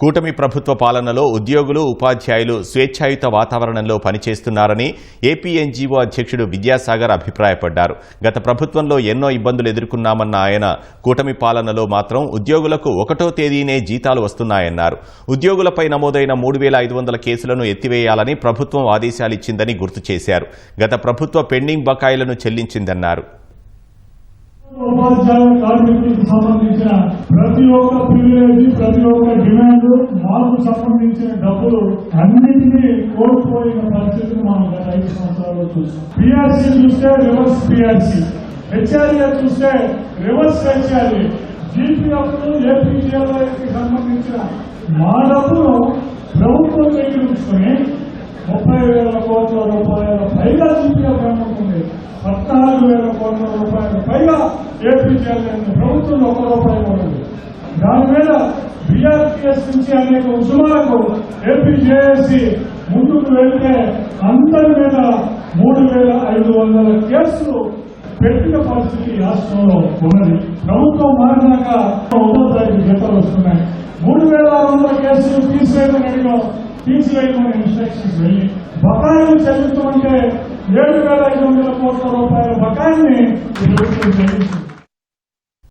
కూటమి ప్రభుత్వ పాలనలో ఉద్యోగులు ఉపాధ్యాయులు స్వేచ్ఛాయుత వాతావరణంలో పనిచేస్తున్నారని ఏపీఎన్జీఓ అధ్యక్షుడు విద్యాసాగర్ అభిప్రాయపడ్డారు. గత ప్రభుత్వంలో ఎన్నో ఇబ్బందులు ఎదుర్కొన్నామన్న ఆయన కూటమి పాలనలో మాత్రం ఉద్యోగులకు ఒకటో తేదీనే జీతాలు వస్తున్నాయన్నారు. ఉద్యోగులపై నమోదైన మూడు వేల ఐదు వందల కేసులను ఎత్తివేయాలని ప్రభుత్వం ఆదేశాలిచ్చిందని గుర్తు చేశారు. గత ప్రభుత్వ పెండింగ్ బకాయిలను చెల్లించిందన్నారు. ప్రివిలేజ్ ఒక్క డిమాండ్ మాకు సంబంధించిన డబ్బులు అన్నింటినీ కోల్పోయిన పరిస్థితిని మనం గత ఐదు సంవత్సరాల్లో చూసాం. పిఆర్సీ చూస్తే రివర్స్ పిఆర్సీ హెచ్ఆర్ఏ చూస్తే రివర్స్ హెచ్ఆర్ఏ జీపీఎఫ్ ఏపీజీఎల్కి సంబంధించిన మా డబ్బులు ప్రభుత్వం దగ్గర ముప్పై వేల కోట్ల రూపాయల పైగా జీపీఎఫ్ ఏమంటుంది పద్నాలుగు వేల కోట్ల రూపాయల పైగా ఏపీజీఎల్ ప్రభుత్వం ఒక రూపాయి ఉంటుంది దాని మీద బీఆర్టీఎస్ నుంచి అనేక ఉద్యమాలకు ఏపీజేఏసీ ముందుకు వెళ్తే అందరి మీద మూడు వేల ఐదు వందల కేసులు పెట్టిన పరిస్థితి రాష్ట్రంలో ఉన్నది. ప్రభుత్వం మారినాక ఒకటో తారీఖు జీతాలు వస్తున్నాయి. మూడు వేల ఆరు వందల కేసులు తీసివేయమని తీసివేయమని ఇన్స్ట్రక్షన్స్ వెళ్ళి బకాయిలు చెల్లించమంటే ఏడు వేల ఐదు వందల కోట్ల రూపాయల బకాయిని చెల్లించింది.